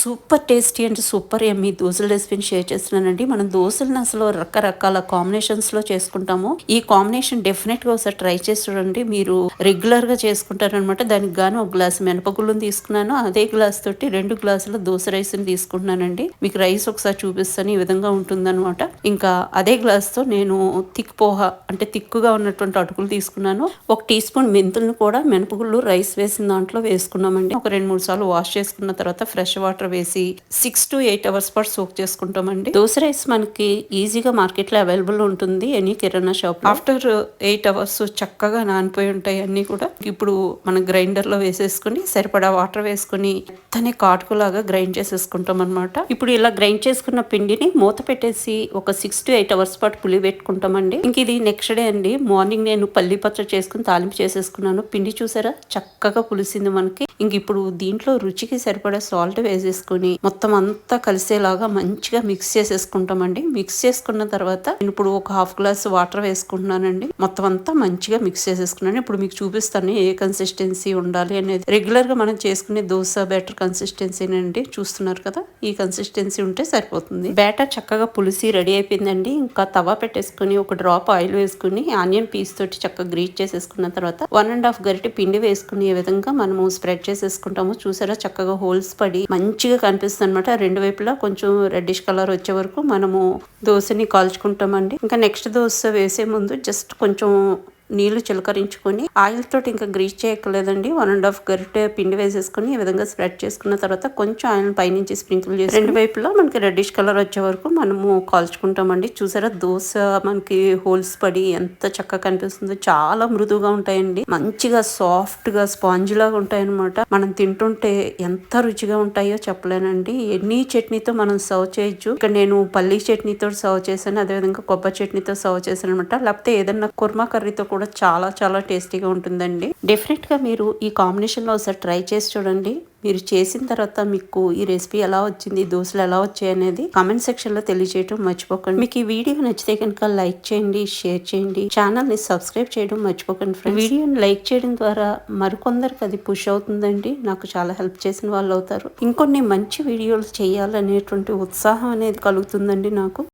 Super tasty and super yummy దోశల రెసిపీని share చేస్తున్నానండి. మనం దోశలను అసలు రకరకాల కాంబినేషన్స్లో చేసుకుంటాము. ఈ కాంబినేషన్ డెఫినెట్గా ఒకసారి ట్రై చేసి చూడండి. మీరు రెగ్యులర్గా చేసుకుంటారనమాట దానికి గాను ఒక గ్లాస్ మినపగుళ్ళను తీసుకున్నాను. అదే గ్లాస్ తోటి రెండు గ్లాసుల దోశ రైస్ని తీసుకుంటున్నానండి. మీకు రైస్ ఒకసారి చూపిస్తాను. ఈ విధంగా ఉంటుందన్నమాట. ఇంకా అదే గ్లాస్తో నేను తిక్ పోహ అంటే తిక్కుగా ఉన్నటువంటి అటుకులు తీసుకున్నాను. ఒక టీ స్పూన్ మెంతులను కూడా మినపగుళ్ళు రైస్ వేసిన దాంట్లో వేసుకున్నామండి. ఒక రెండు మూడు సార్లు వాష్ చేసుకున్న తర్వాత ఫ్రెష్ వాటర్ వేసి సిక్స్ టు ఎయిట్ అవర్స్ పాటు సోక్ చేసుకుంటామండి. దోశ రైస్ మనకి ఈజీగా మార్కెట్లో అవైలబుల్ ఉంటుంది any kirana shop after eight hours చక్కగా నానిపోయి ఉంటాయి అన్ని కూడా. ఇప్పుడు మనం గ్రైండర్లో వేసేసుకుని సరిపడా వాటర్ వేసుకుని తనే కాటుకులాగా గ్రైండ్ చేసేసుకుంటాం అనమాట ఇప్పుడు ఇలా గ్రైండ్ చేసుకున్న పిండిని మూత పెట్టేసి ఒక సిక్స్ టు ఎయిట్ అవర్స్ పాటు పులి పెట్టుకుంటామండి. ఇంక ఇది నెక్స్ట్ డే అండి. మార్నింగ్ నేను పల్లి పచ్చడి చేసుకుని తాలింపు చేసేసుకున్నాను. పిండి చూసారా? చక్కగా పులిసింది మనకి. ఇంక ఇప్పుడు దీంట్లో రుచికి సరిపడా సాల్ట్ వేసేసుకుని మొత్తం అంతా కలిసేలాగా మంచిగా మిక్స్ చేసేసుకుంటామండి. మిక్స్ చేసుకున్న తర్వాత నేను ఇప్పుడు ఒక హాఫ్ గ్లాస్ వాటర్ వేసుకుంటున్నానండి. మొత్తం అంతా మంచిగా మిక్స్ చేసేసుకున్నాను. ఇప్పుడు మీకు చూపిస్తాను ఏ కన్సిస్టెన్సీ ఉండాలి అనేది. రెగ్యులర్గా మనం చేసుకునే దోశ బ్యాటర్ కన్సిస్టెన్సీ అండి. చూస్తున్నారు కదా? ఈ కన్సిస్టెన్సీ ఉంటే సరిపోతుంది. బ్యాటర్ చక్కగా పులిసి రెడీ అయిపోయిందండి. ఇంకా తవా పెట్టేసుకుని ఒక డ్రాప్ ఆయిల్ వేసుకుని ఆనియన్ పీస్ తోటి చక్కగా గ్రీట్ చేసేసుకున్న తర్వాత వన్ అండ్ హాఫ్ గరిటె పిండి వేసుకుని ఏ విధంగా మనము స్ప్రెడ్ చేసేసుకుంటాము చూసారా? చక్కగా హోల్స్ పడి మంచి మంచిగా కనిపిస్తుంది అనమాట రెండు వైపులా కొంచెం రెడ్డిష్ కలర్ వచ్చే వరకు మనము దోశని కాల్చుకుంటామండి. ఇంకా నెక్స్ట్ దోశ వేసే ముందు జస్ట్ కొంచెం నీళ్ళు చిలకరించుకొని ఆయిల్ తోటి ఇంకా గ్రీస్ చేయక్కర్లేదండి. వన్ అండ్ హాఫ్ గరిటె పిండి వేసేసుకొని ఈ విధంగా స్ప్రెడ్ చేసుకున్న తర్వాత కొంచెం ఆయిల్ పైనుంచి స్ప్రింకిల్ చేసి రెండు వైపులా మనకి రెడ్డిష్ కలర్ వచ్చే వరకు మనము కాల్చుకుంటామండి. చూసారా దోశ మనకి హోల్స్ పడి ఎంత చక్కగా కనిపిస్తుందో. చాలా మృదువుగా ఉంటాయండి. మంచిగా సాఫ్ట్గా స్పాంజ్ లాగా ఉంటాయన్నమాట. మనం తింటుంటే ఎంత రుచిగా ఉంటాయో చెప్పలేనండి. ఎన్ని చట్నీతో మనం సర్వ్ చేయొచ్చు. ఇక్కడ నేను పల్లీ చట్నీతో సర్వ్ చేశాను అదేవిధంగా కొబ్బరి చట్నీతో సర్వ్ చేశాను అనమాట లేకపోతే ఏదన్నా కుర్మా కర్రీతో కూడా కూడా చాలా చాలా టేస్టీగా ఉంటుందండి. డెఫినెట్గా మీరు ఈ కాంబినేషన్లో ఒకసారి ట్రై చేసి చూడండి. మీరు చేసిన తర్వాత మీకు ఈ రెసిపీ ఎలా వచ్చింది దోశలు ఎలా వచ్చాయి అనేది కామెంట్ సెక్షన్లో తెలియజేయడం మర్చిపోకండి. మీకు ఈ వీడియో నచ్చితే కనుక లైక్ చేయండి షేర్ చేయండి. ఛానల్ని సబ్స్క్రైబ్ చేయడం మర్చిపోకండి ఫ్రెండ్స్ వీడియోని లైక్ చేయడం ద్వారా మరికొందరికి అది పుష్ అవుతుందండి. నాకు చాలా హెల్ప్ చేసిన వాళ్ళు అవుతారు. ఇంకొన్ని మంచి వీడియోలు చేయాలనేటువంటి ఉత్సాహం అనేది కలుగుతుందండి నాకు.